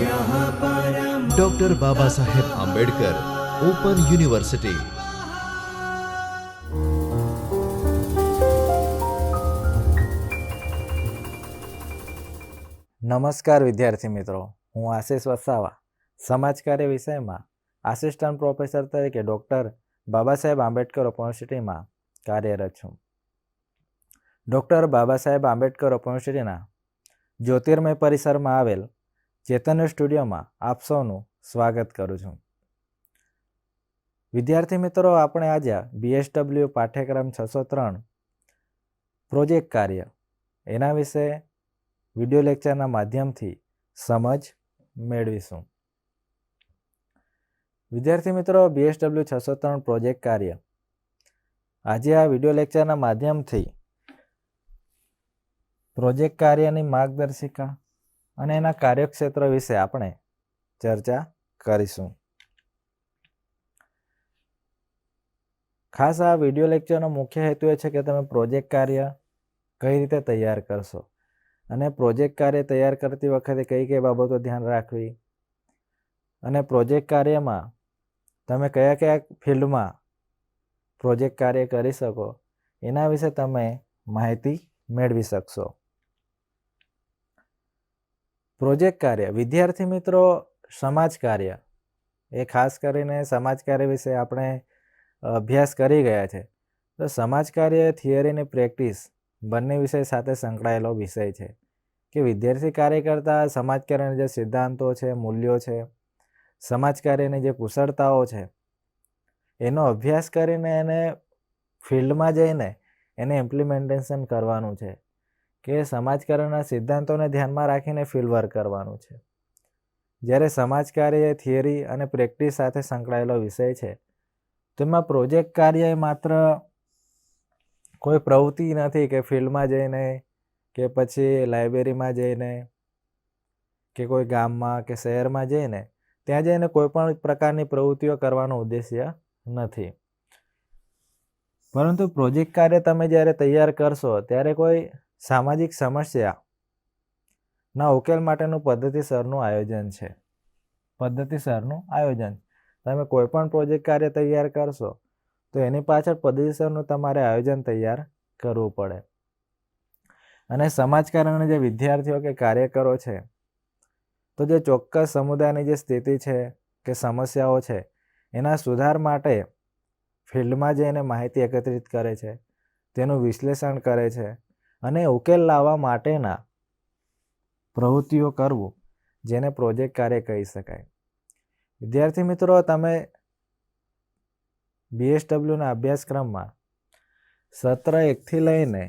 Doctor બાબા Saheb Ambedkar open university નમસ્કાર વિદ્યાર્થી મિત્રો, હું આશિષ વસાવા. સમાજકાર્ય વિષયમાં આસિસ્ટન્ટ પ્રોફેસર તરીકે ડૉક્ટર બાબા સાહેબ આંબેડકર યુનિવર્સિટીમાં કાર્યરત છું. ડૉક્ટર બાબા સાહેબ આંબેડકર યુનિવર્સિટીના જ્યોતિર્મય પરિસરમાં આવેલ ચેતન સ્ટુડિયોમાં આપ સૌનું સ્વાગત કરું છું. વિદ્યાર્થી મિત્રો, આપણે આજે બીએસડબલ્યુ પાઠ્યક્રમ છસો ત્રણ પ્રોજેક્ટ કાર્ય એના વિશે વીડિયો લેક્ચરના માધ્યમથી સમજ મેળવીશું. વિદ્યાર્થી મિત્રો બીએસડબલ્યુ છસો ત્રણ પ્રોજેક્ટ કાર્ય આજે આ વિડિયો લેક્ચરના માધ્યમથી પ્રોજેક્ટ કાર્યની માર્ગદર્શિકા અને એના કાર્યક્ષેત્ર વિશે આપણે ચર્ચા કરીશું. ખાસ આ વિડિયો લેક્ચરનો મુખ્ય હેતુ એ છે કે તમે પ્રોજેક્ટ કાર્ય કઈ રીતે તૈયાર કરશો અને પ્રોજેક્ટ કાર્ય તૈયાર કરતી વખતે કઈ કઈ બાબતો ધ્યાન રાખવી અને પ્રોજેક્ટ કાર્યમાં તમે કયા કયા ફિલ્ડમાં પ્રોજેક્ટ કાર્ય કરી શકો એના વિશે તમે માહિતી મેળવી શકશો. પ્રોજેક્ટ કાર્ય, વિદ્યાર્થી મિત્રો, સમાજ કાર્ય. એ ખાસ કરીને સમાજ કાર્ય વિશે આપણે અભ્યાસ કરી ગયા છે. તો સમાજ કાર્ય થિયરીની પ્રેક્ટિસ બંને વિષય સાથે સંકળાયેલો વિષય છે. કે વિદ્યાર્થી કાર્ય કરતા સમાજ કાર્યના જે સિદ્ધાંતો છે, મૂલ્યો છે, સમાજ કાર્યની જે કુશળતાઓ છે, એનો અભ્યાસ કરીને એને ફિલ્ડમાં જઈને એને ઇમ્પ્લિમેન્ટેશન કરવાનું છે. કે સમાજકાર્યના સિદ્ધાંતોને ધ્યાનમાં રાખીને ફિલ્ડવર્ક કરવાનું છે. જ્યારે સમાજ કાર્ય થિયરી અને પ્રેક્ટિસ સાથે સંકળાયેલો વિષય છે તેમાં પ્રોજેક્ટ કાર્ય એ માત્ર કોઈ પ્રવૃત્તિ નથી કે ફિલ્ડમાં જઈને કે પછી લાઇબ્રેરીમાં જઈને કે કોઈ ગામમાં કે શહેરમાં જઈને ત્યાં જઈને કોઈ પણ પ્રકારની પ્રવૃત્તિઓ કરવાનો ઉદ્દેશ્ય નથી. પરંતુ પ્રોજેક્ટ કાર્ય તમે જ્યારે તૈયાર કરશો, ત્યારે કોઈ સામાજિક સમસ્યા. ના, ઉકેલ માટેનું પદ્ધતિસરનું આયોજન છે. પદ્ધતિસરનું આયોજન. તમે કોઈ પણ પ્રોજેક્ટ કાર્ય તૈયાર કરશો, તો એની પાછળ પદ્ધતિસરનું તમારે આયોજન તૈયાર કરવું પડે. અને સમાજકારણના જે વિદ્યાર્થીઓ કે કાર્યકરો છે, તો જે ચોક્કસ સમુદાયની જે સ્થિતિ છે કે સમસ્યાઓ છે, એના સુધાર માટે ફિલ્ડમાં જઈને માહિતી એકત્રિત કરે છે, તેનું વિશ્લેષણ કરે છે અને ઉકેલ લાવવા માટેના પ્રવૃત્તિઓ કરવું, જેને પ્રોજેક્ટ કાર્ય કહી શકાય. વિદ્યાર્થી મિત્રો, તમે બીએસડબલ્યુના અભ્યાસક્રમમાં સત્ર એકથી લઈને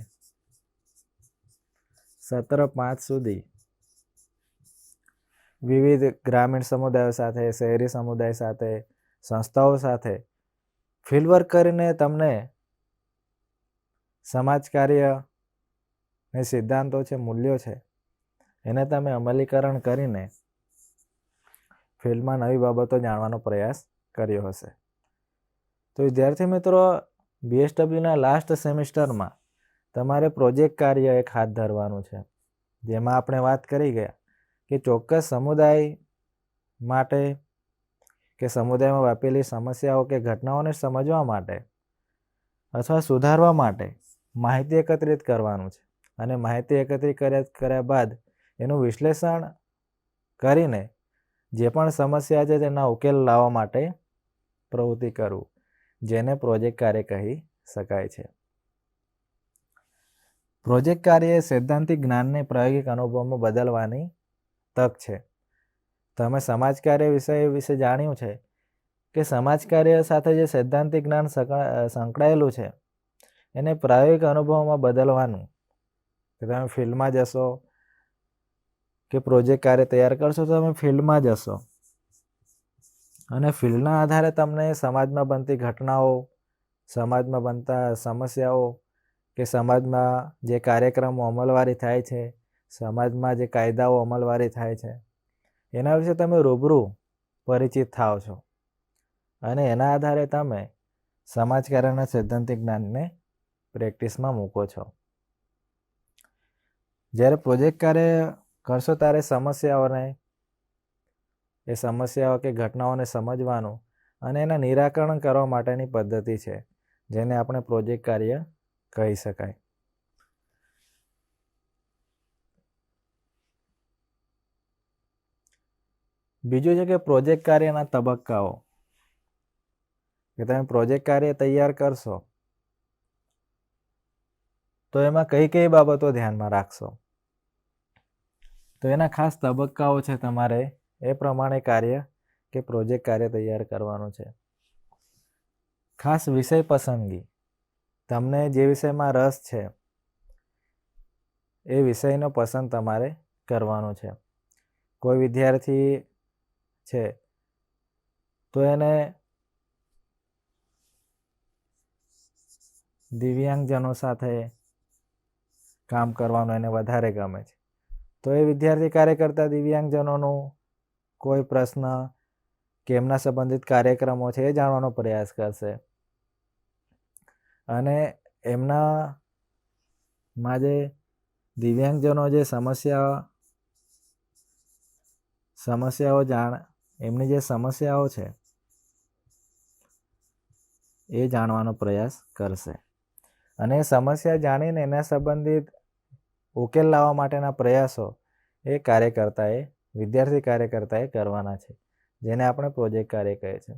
સત્ર પાંચ સુધી વિવિધ ગ્રામીણ સમુદાયો સાથે, શહેરી સમુદાય સાથે, સંસ્થાઓ સાથે ફિલ્ડવર્ક કરીને તમને સમાજ કાર્ય ને સિદ્ધાંતો છે, મૂલ્યો છે. એને તમે અમલીકરણ કરીને ફિલ્ડમાં નવી બાબતો જાણવાનો પ્રયાસ કર્યો હશે. તો વિદ્યાર્થી મિત્રો બીએસડબલ્યુના લાસ્ટ સેમિસ્ટરમાં તમારે પ્રોજેક્ટ કાર્ય એક હાથ ધરવાનું છે. જેમાં આપણે વાત કરી ગયા કે ચોક્કસ સમુદાય માટે કે સમુદાયમાં વાપેલી સમસ્યાઓ કે ઘટનાઓને સમજવા માટે અથવા સુધારવા માટે માહિતી એકત્રિત કરવાનું છે. અને માહિતી એકત્રિત કર્યા કર્યા બાદ એનું વિશ્લેષણ કરીને જે પણ સમસ્યા છે તેના ઉકેલ લાવવા માટે પ્રવૃત્તિ કરવું જેને પ્રોજેક્ટ કાર્ય કહી શકાય છે. પ્રોજેક્ટ કાર્ય એ સૈદ્ધાંતિક જ્ઞાનને પ્રાયોગિક અનુભવમાં બદલવાની તક છે. તમે સમાજ કાર્ય વિષય વિશે જાણ્યું છે કે સમાજ કાર્ય સાથે જે સૈદ્ધાંતિક જ્ઞાન સંકળાયેલું છે, એને પ્રાયોગિક અનુભવમાં બદલવાનું કે તમે ફિલ્ડમાં જશો, કે પ્રોજેક્ટ કાર્ય તૈયાર કરશો, તો તમે ફિલ્ડમાં જશો. અને ફિલ્ડના આધારે તમને સમાજમાં બનતી ઘટનાઓ, સમાજમાં બનતા સમસ્યાઓ, કે સમાજમાં જે કાર્યક્રમો અમલવારી થાય છે, સમાજમાં જે કાયદાઓ અમલવારી થાય છે, એના વિશે તમે રૂબરૂ પરિચિત થાઓ છો. અને એના આધારે તમે સમાજકાર્યના સૈદ્ધાંતિક જ્ઞાનને પ્રેક્ટિસમાં મૂકો છો. જ્યારે પ્રોજેક્ટ કાર્ય કરશો ત્યારે સમસ્યાઓને, એ સમસ્યાઓ કે ઘટનાઓને સમજવાનું અને એના નિરાકરણ કરવા માટેની પદ્ધતિ છે, જેને આપણે પ્રોજેક્ટ કાર્ય કહી શકાય. બીજું છે કે પ્રોજેક્ટ કાર્યના તબક્કાઓ. કે તમે પ્રોજેક્ટ કાર્ય તૈયાર કરશો તો એમાં કઈ કઈ બાબતો ધ્યાનમાં રાખશો? તો એના ખાસ તબક્કાઓ છે તમારે એ પ્રમાણે કાર્ય કે પ્રોજેક્ટ કાર્ય તૈયાર કરવાનું છે. ખાસ વિષય પસંદગી. તમને જે વિષયમાં રસ છે, એ વિષયનો પસંદ તમારે કરવાનો છે. કોઈ વિદ્યાર્થી છે, તો એને દિવ્યાંગજનો સાથે કામ કરવાનું એને વધારે ગમે છે. તો એ વિદ્યાર્થી કાર્ય કરતા દિવ્યાંગજનોનું કોઈ પ્રશ્ન કે એમના સંબંધિત કાર્યક્રમો છે એ જાણવાનો પ્રયાસ કરશે. અને એમના માં જે દિવ્યાંગજનો જે સમસ્યા, સમસ્યાઓ જાણ, એમની જે સમસ્યાઓ છે એ જાણવાનો પ્રયાસ કરશે. અને સમસ્યા જાણીને એના સંબંધિત ઉકેલ લાવવા માટેના પ્રયાસો એ કાર્યકર્તાએ, વિદ્યાર્થી કાર્યકર્તાએ કરવાના છે, જેને આપણે પ્રોજેક્ટ કાર્ય કહે છે.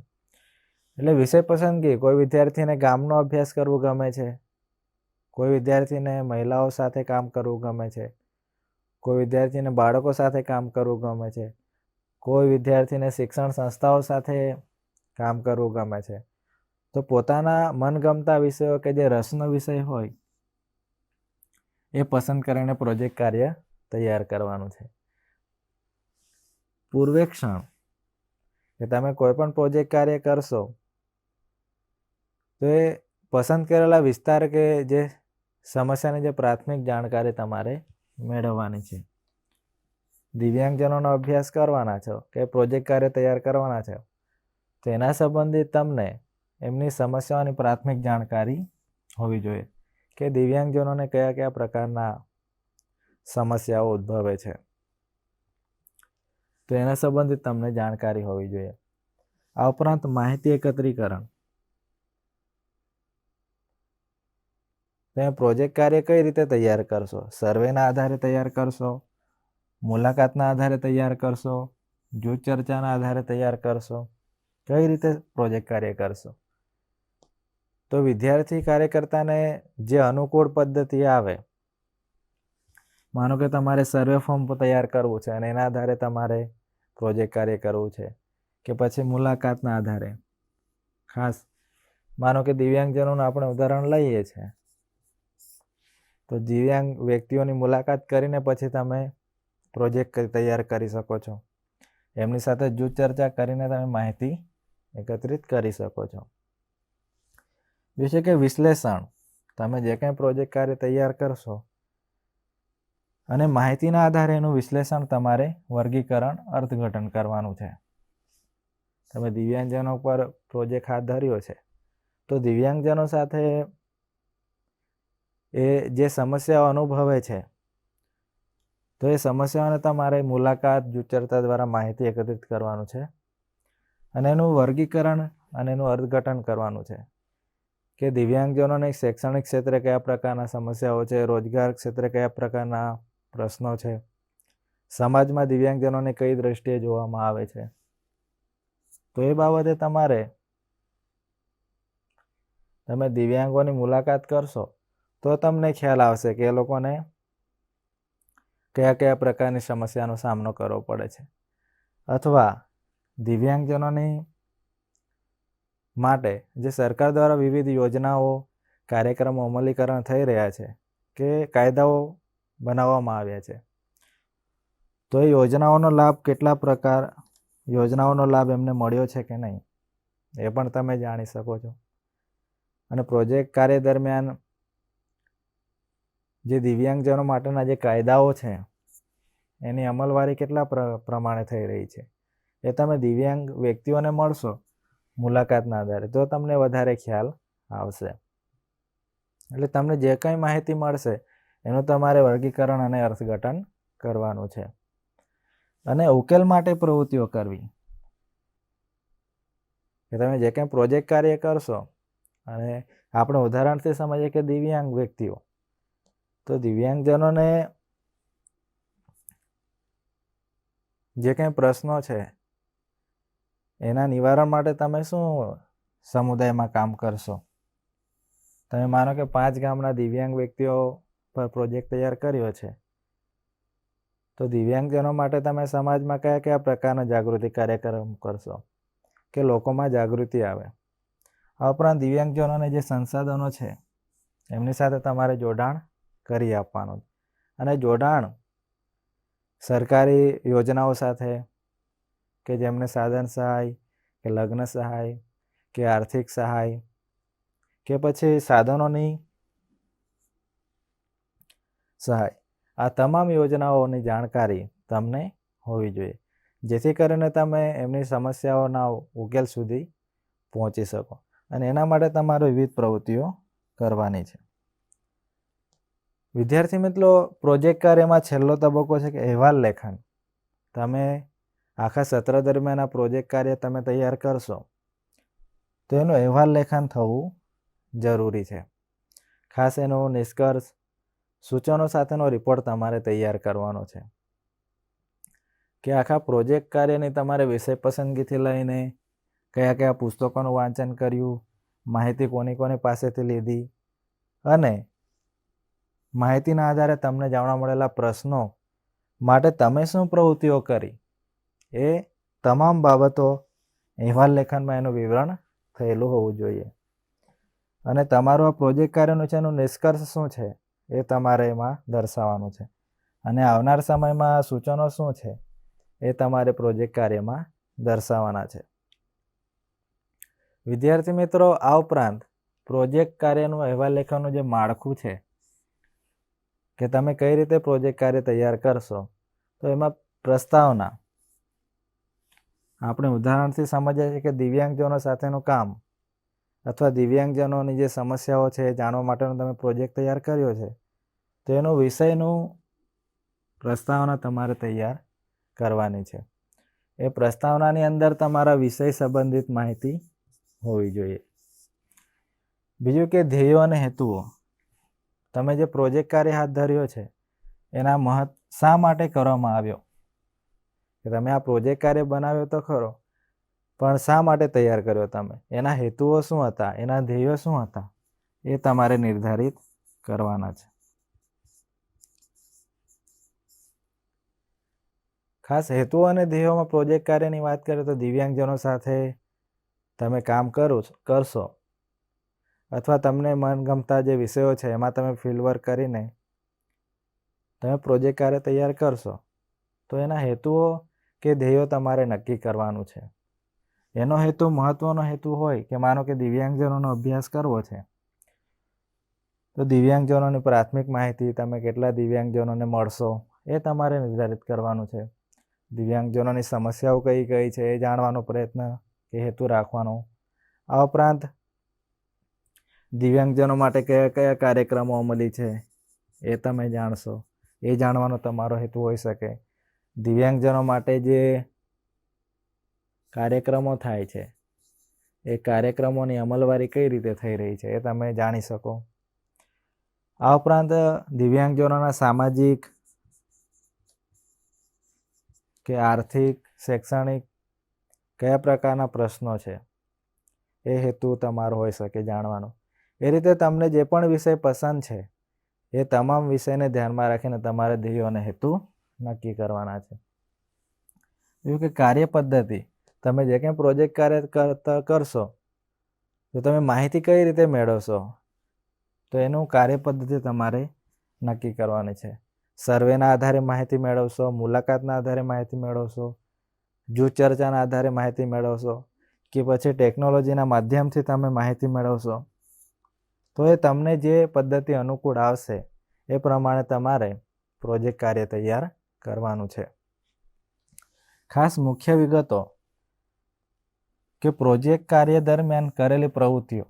એટલે વિષય પસંદગી, કોઈ વિદ્યાર્થીને ગામનો અભ્યાસ કરવું ગમે છે, કોઈ વિદ્યાર્થીને મહિલાઓ સાથે કામ કરવું ગમે છે, કોઈ વિદ્યાર્થીને બાળકો સાથે કામ કરવું ગમે છે, કોઈ વિદ્યાર્થીને શિક્ષણ સંસ્થાઓ સાથે કામ કરવું ગમે છે. તો પોતાના મનગમતા વિષયો કે જે રસનો વિષય હોય એ પસંદ કરીને પ્રોજેક્ટ કાર્ય તૈયાર કરવાનું છે. પૂર્વેક્ષણ કે તમે કોઈ પણ પ્રોજેક્ટ કાર્ય કરશો, તો એ પસંદ કરેલા વિસ્તાર કે જે સમસ્યાની જે પ્રાથમિક જાણકારી તમારે મેળવવાની છે. દિવ્યાંગજનોનો અભ્યાસ કરવાના છો, કે પ્રોજેક્ટ કાર્ય તૈયાર કરવાના છો તો એના સંબંધિત તમને એમની સમસ્યાઓની પ્રાથમિક જાણકારી હોવી જોઈએ. કે દિવ્યાંગજનોને કયા કયા પ્રકારના સમસ્યાઓ ઉદ્ભવે છે? તો એના સંબંધિત તમને જાણકારી હોવી જોઈએ. આ ઉપરાંત માહિતી એકત્રીકરણ. તમે પ્રોજેક્ટ કાર્ય કઈ રીતે તૈયાર કરશો? સર્વેના આધારે તૈયાર કરશો? મુલાકાતના આધારે તૈયાર કરશો? જૂથ ચર્ચાના આધારે તૈયાર કરશો? કઈ રીતે પ્રોજેક્ટ કાર્ય કરશો? તો વિદ્યાર્થી કાર્યકર્તાને જે અનુકૂળ પદ્ધતિ આવે, માનો કે તમારે સર્વે ફોર્મ તૈયાર કરવું છે અને એના આધારે તમારે પ્રોજેક્ટ કાર્ય કરવું છે કે પછી મુલાકાતના આધારે. ખાસ માનો કે દિવ્યાંગજનોનું આપણે ઉદાહરણ લઈએ છીએ તો દિવ્યાંગ વ્યક્તિઓની મુલાકાત કરીને પછી તમે પ્રોજેક્ટ તૈયાર કરી શકો છો. એમની સાથે જૂથ ચર્ચા કરીને તમે માહિતી એકત્રિત કરી શકો છો. બીજું છે કે વિશ્લેષણ. તમે જે કંઈ પ્રોજેક્ટ કાર્ય તૈયાર કરશો અને માહિતીના આધારે એનું વિશ્લેષણ તમારે વર્ગીકરણ, અર્થઘટન કરવાનું છે. તમે દિવ્યાંગજનો પર પ્રોજેક્ટ હાથ ધર્યો છે, તો દિવ્યાંગજનો સાથે એ જે સમસ્યાઓ અનુભવે છે, તો એ સમસ્યાઓને તમારે મુલાકાત જુચરતા દ્વારા માહિતી એકત્રિત કરવાનું છે અને એનું વર્ગીકરણ અને એનું અર્થઘટન કરવાનું છે. કે દિવ્યાંગજનોને શૈક્ષણિક ક્ષેત્રે કયા પ્રકારના સમસ્યાઓ છે, રોજગાર ક્ષેત્રે કયા પ્રકારના પ્રશ્નો છે? સમાજમાં દિવ્યાંગજનોને કઈ દ્રષ્ટિએ જોવામાં આવે છે? તો એ બાબતે તમારે તમે દિવ્યાંગોની મુલાકાત કરશો તો તમને ખ્યાલ આવશે કે એ લોકોને કયા કયા પ્રકારની સમસ્યાનો સામનો કરવો પડે છે. અથવા દિવ્યાંગજનોની માટે જે સરકાર દ્વારા વિવિધ યોજનાઓ, કાર્યક્રમો અમલીકરણ થઈ રહ્યા છે કે કાયદાઓ બનાવવામાં આવ્યા છે. તો એ યોજનાઓનો લાભ કેટલા પ્રકાર, યોજનાઓનો લાભ એમને મળ્યો છે કે નહીં, એ પણ તમે જાણી શકો છો. અને પ્રોજેક્ટ કાર્ય દરમિયાન જે દિવ્યાંગજનો માટેના જે કાયદાઓ છે, એની અમલવારી કેટલા પ્રમાણે થઈ રહી છે, એ તમે દિવ્યાંગ વ્યક્તિઓને મળશો મુલાકાતના આધારે. તો તમને વધારે ખ્યાલ આવશે. એટલે તમને જે કંઈ માહિતી મળશે, એનું તમારે વર્ગીકરણ અને અર્થઘટન કરવાનું છે. અને ઉકેલ માટે પ્રવૃત્તિઓ કરવી. કે તમે જે કંઈ પ્રોજેક્ટ કાર્ય કરશો, અને આપણે ઉદાહરણથી સમજીએ કે દિવ્યાંગ વ્યક્તિઓ. તો દિવ્યાંગજનોને જે કંઈ પ્રશ્નો છે એના નિવારણ માટે તમે શું સમુદાયમાં કામ કરશો? તમે માનો કે પાંચ ગામના દિવ્યાંગ વ્યક્તિઓ પર પ્રોજેક્ટ તૈયાર કર્યો છે. તો દિવ્યાંગજનો માટે તમે સમાજમાં કયા કયા પ્રકારના જાગૃતિ કાર્યક્રમ કરશો? કે લોકોમાં જાગૃતિ આવે? આ ઉપરાંત દિવ્યાંગજનોને જે સંસાધનો છે, એમની સાથે તમારે જોડાણ કરી આપવાનું. અને જોડાણ સરકારી યોજનાઓ સાથે કે જેમને સાધન સહાય, કે લગ્ન સહાય, કે આર્થિક સહાય, કે પછી સાધનોની સહાય. આ તમામ યોજનાઓની જાણકારી તમને હોવી જોઈએ. જેથી કરીને તમે એમની સમસ્યાઓના ઉકેલ સુધી પહોંચી શકો અને એના માટે તમારે વિવિધ પ્રવૃત્તિઓ કરવાની છે. વિદ્યાર્થી મિત્રો, પ્રોજેક્ટ કાર્યમાં છેલ્લો તબક્કો છે કે અહેવાલ લેખન. તમે આખા સત્ર દરમિયાન આ પ્રોજેક્ટ કાર્ય તમે તૈયાર કરશો. તો એનું અહેવાલ લેખન થવું જરૂરી છે. ખાસ એનો નિષ્કર્ષ, સૂચનો સાથેનો રિપોર્ટ તમારે તૈયાર કરવાનો છે. કે આખા પ્રોજેક્ટ કાર્યની તમારે વિષય પસંદગીથી લઈને કયા કયા પુસ્તકોનું વાંચન કર્યું, માહિતી કોની કોની પાસેથી લીધી અને માહિતીના આધારે તમને જાણવા મળેલા પ્રશ્નો માટે તમે શું પ્રવૃત્તિઓ કરી? એ તમામ બાબતો અહેવાલ લેખનમાં એનું વિવરણ થયેલું હોવું જોઈએ. અને તમારું આ પ્રોજેક્ટ કાર્યનું છે એનું નિષ્કર્ષ શું છે એ તમારે એમાં દર્શાવવાનું છે. અને આવનાર સમયમાં સૂચનો શું છે એ તમારે પ્રોજેક્ટ કાર્યમાં દર્શાવવાના છે. વિદ્યાર્થી મિત્રો, આ ઉપરાંત પ્રોજેક્ટ કાર્યનું અહેવાલ લેખનનું જે માળખું છે કે તમે કઈ રીતે પ્રોજેક્ટ કાર્ય તૈયાર કરશો, તો એમાં પ્રસ્તાવના આપણે ઉદાહરણથી સમજીએ છીએ કે દિવ્યાંગજનો સાથેનું કામ અથવા દિવ્યાંગજનોની જે સમસ્યાઓ છે જાણવા માટેનો તમે પ્રોજેક્ટ તૈયાર કર્યો છે તો એનો વિષયનું પ્રસ્તાવના તમારે તૈયાર કરવાની છે. એ પ્રસ્તાવનાની અંદર તમારા વિષય સંબંધિત માહિતી હોવી જોઈએ. બીજું કે ધ્યેયો અને હેતુઓ. તમે જે પ્રોજેક્ટ કાર્ય હાથ ધર્યો છે, એના મહત્વ શા માટે કરવામાં આવ્યો? કે તમે આ પ્રોજેક્ટ કાર્ય બનાવ્યો તો ખરો. પણ શા માટે તૈયાર કર્યો તમે? એના હેતુઓ શું હતા? એના ધ્યેયો શું હતા? એ તમારે નિર્ધારિત કરવાના છે. ખાસ હેતુઓ અને ધ્યેયોમાં પ્રોજેક્ટ કાર્યની વાત કરીએ તો દિવ્યાંગજનો સાથે તમે કામ કરો કરશો. અથવા તમને મનગમતા જે વિષયો છે, એમાં તમે ફિલ્ડવર્ક કરીને તમે પ્રોજેક્ટ કાર્ય તૈયાર કરશો. તો એના હેતુઓ કે ધ્યેયો તમારે નક્કી કરવાનું છે. એનો હેતુ મહત્વનો હેતુ હોય કે માનો કે દિવ્યાંગજનોનો અભ્યાસ કરવો છે. તો દિવ્યાંગજનોની પ્રાથમિક માહિતી તમે કેટલા દિવ્યાંગજનોને મળશો એ તમારે નિર્ધારિત કરવાનું છે. દિવ્યાંગજનોની સમસ્યાઓ કઈ કઈ છે એ જાણવાનો પ્રયત્ન કે હેતુ રાખવાનો. આ ઉપરાંત દિવ્યાંગજનો માટે કયા કયા કાર્યક્રમો અમલી છે એ તમે જાણશો. એ જાણવાનો તમારો હેતુ હોઈ શકે. દિવ્યાંગજનો માટે જે કાર્યક્રમો થાય છે, એ કાર્યક્રમોની અમલવારી કઈ રીતે થઈ રહી છે એ તમે જાણી શકો. આ ઉપરાંત દિવ્યાંગજનોના સામાજિક કે આર્થિક, શૈક્ષણિક કયા પ્રકારના પ્રશ્નો છે એ હેતુ તમારો હોઈ શકે જાણવાનો. એ રીતે તમને જે પણ વિષય પસંદ છે એ તમામ વિષયને ધ્યાનમાં રાખીને તમારે ધ્યેયો અને હેતુ નક્કી કરવાના છે. એવું કે કાર્ય પદ્ધતિ, તમે જે કંઈ પ્રોજેક્ટ કાર્ય કરતા કરશો, તો તમે માહિતી કઈ રીતે મેળવશો? તો એનું કાર્ય પદ્ધતિ તમારે નક્કી કરવાની છે. સર્વેના આધારે માહિતી મેળવશો, મુલાકાતના આધારે માહિતી મેળવશો જૂથ ચર્ચાના આધારે માહિતી મેળવશો, કે પછી ટેકનોલોજીના માધ્યમથી તમે માહિતી મેળવશો. તો એ તમને જે પદ્ધતિ અનુકૂળ આવશે, એ પ્રમાણે તમારે પ્રોજેક્ટ કાર્ય તૈયાર કરવાનું છે. ખાસ મુખ્ય વિગતો કે પ્રોજેક્ટ કાર્ય દરમિયાન કરેલી પ્રવૃત્તિઓ.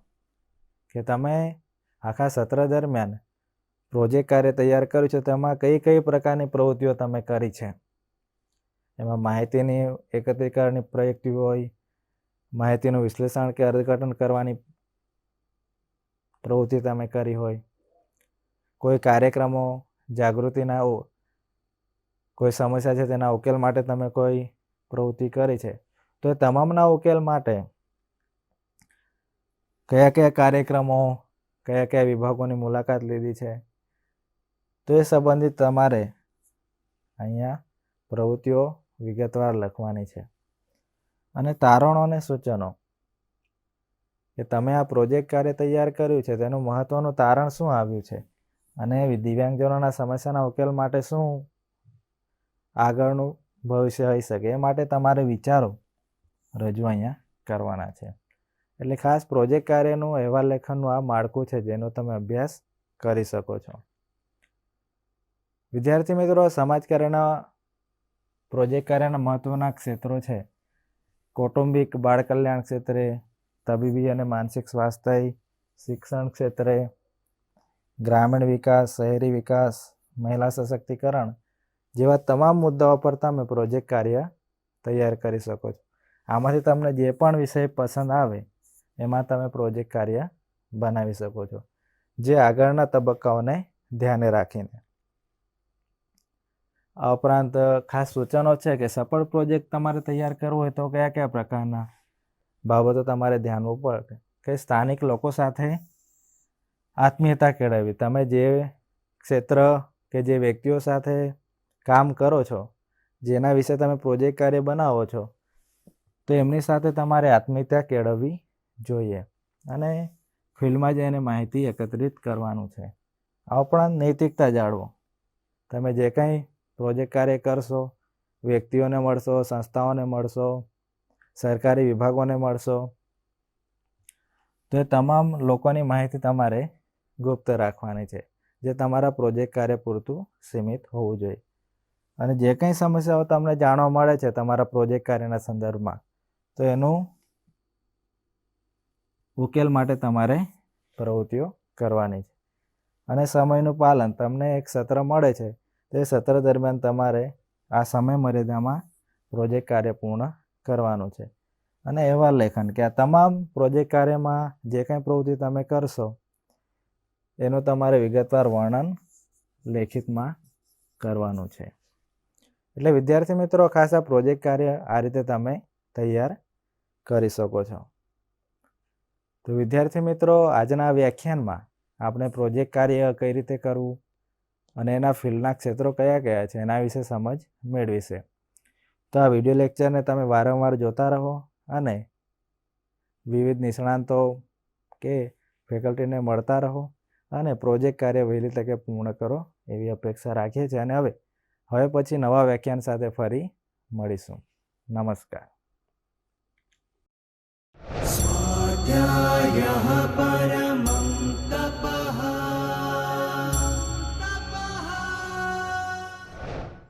કે તમે આખા સત્ર દરમિયાન પ્રોજેક્ટ કાર્ય તૈયાર કર્યું છે, તેમાં કઈ કઈ પ્રકારની પ્રવૃત્તિઓ તમે કરી છે? એમાં માહિતીની એકત્રીકરણની પ્રવૃત્તિ હોય, માહિતીનું વિશ્લેષણ કે અર્થઘટન કરવાની પ્રવૃત્તિ તમે કરી હોય. કોઈ કાર્યક્રમો જાગૃતિના કોઈ સમસ્યા છે તેના ઉકેલ માટે તમે કોઈ પ્રવૃત્તિ કરી છે. તો એ તમામના ઉકેલ માટે કયા કયા કાર્યક્રમો, કયા કયા વિભાગોની મુલાકાત લીધી છે? તો એ સંબંધિત તમારે અહીંયા પ્રવૃત્તિઓ વિગતવાર લખવાની છે. અને તારણો અને સૂચનો. કે તમે આ પ્રોજેક્ટ કાર્ય તૈયાર કર્યું છે, તેનું મહત્વનું તારણ શું આવ્યું છે? અને દિવ્યાંગજનોના સમસ્યાના ઉકેલ માટે શું આગળનું ભવિષ્ય હોઈ શકે. એ માટે તમારે વિચારો રજૂ અહીંયા કરવાના છે. એટલે ખાસ પ્રોજેક્ટ કાર્યનું, અહેવાલ લેખનનું આ માળખું છે જેનો તમે અભ્યાસ કરી શકો છો. વિદ્યાર્થી મિત્રો, સમાજ કાર્યના, પ્રોજેક્ટ કાર્યના મહત્વના ક્ષેત્રો છે. કૌટુંબિક, બાળ કલ્યાણ ક્ષેત્રે, તબીબી અને માનસિક સ્વાસ્થ્ય, શિક્ષણ ક્ષેત્રે, ગ્રામીણ વિકાસ, શહેરી વિકાસ, મહિલા સશક્તિકરણ જેવા તમામ મુદ્દાઓ પર તમે પ્રોજેક્ટ કાર્ય તૈયાર કરી શકો છો. આમાંથી તમને જે પણ વિષય પસંદ આવે, એમાં તમે પ્રોજેક્ટ કાર્ય બનાવી શકો છો. જે આગળના તબક્કાઓને ધ્યાને રાખીને. આ ઉપરાંત, ખાસ સૂચનો છે કે સફળ પ્રોજેક્ટ તમારે તૈયાર કરવો હોય તો કયા કયા પ્રકારના બાબતો તમારે ધ્યાન પડે? કે સ્થાનિક લોકો સાથે આત્મીયતા કેળવવી? તમે જે ક્ષેત્ર કે જે વ્યક્તિઓ સાથે કામ કરો છો, જેના વિશે તમે પ્રોજેક્ટ કાર્ય બનાવો છો, તો એમની સાથે તમારે આત્મીયતા કેળવવી જોઈએ અને ફિલ્ડમાં જઈને માહિતી એકત્રિત કરવાનું છે. આ ઉપરાંત નૈતિકતા જાળવો. તમે જે કંઈ પ્રોજેક્ટ કાર્ય કરશો, વ્યક્તિઓને મળશો, સંસ્થાઓને મળશો, સરકારી વિભાગોને મળશો, તો એ તમામ લોકોની માહિતી તમારે ગુપ્ત રાખવાની છે, જે તમારા પ્રોજેક્ટ કાર્ય પૂરતું સીમિત હોવું જોઈએ. અને જે કંઈ સમસ્યાઓ તમને જાણવા મળે છે તમારા પ્રોજેક્ટ કાર્યના સંદર્ભમાં, તો એનું ઉકેલ માટે તમારે પ્રવૃત્તિઓ કરવાની છે. અને સમયનું પાલન તમને એક સત્ર મળે છે, તે સત્ર દરમિયાન તમારે આ સમય મર્યાદામાં પ્રોજેક્ટ કાર્ય પૂર્ણ કરવાનું છે. અને અહેવાલ લેખન કે આ તમામ પ્રોજેક્ટ કાર્યમાં જે કંઈ પ્રવૃત્તિ તમે કરશો, એનું તમારે વિગતવાર વર્ણન લેખિતમાં કરવાનું છે. એટલે વિદ્યાર્થી મિત્રો, ખાસ આ પ્રોજેક્ટ કાર્ય આ રીતે તમે તૈયાર કરી શકો છો. તો વિદ્યાર્થી મિત્રો, આજના વ્યાખ્યાનમાં આપણે પ્રોજેક્ટ કાર્ય કઈ રીતે કરવું અને એના ફિલ્ડના ક્ષેત્રો કયા કયા છે એના વિશે સમજ મેળવી છે તો આ વીડિયો લેક્ચરને તમે વારંવાર જોતા રહો અને વિવિધ નિષ્ણાંતો કે ફેકલ્ટીને મળતા રહો અને પ્રોજેક્ટ કાર્ય વહેલી તકે પૂર્ણ કરો એવી અપેક્ષા રાખીએ છીએ. અને હવે હવે પછી નવા વ્યાખ્યાન સાથે ફરી મળીશું. નમસ્કાર. સ્વાધ્યાય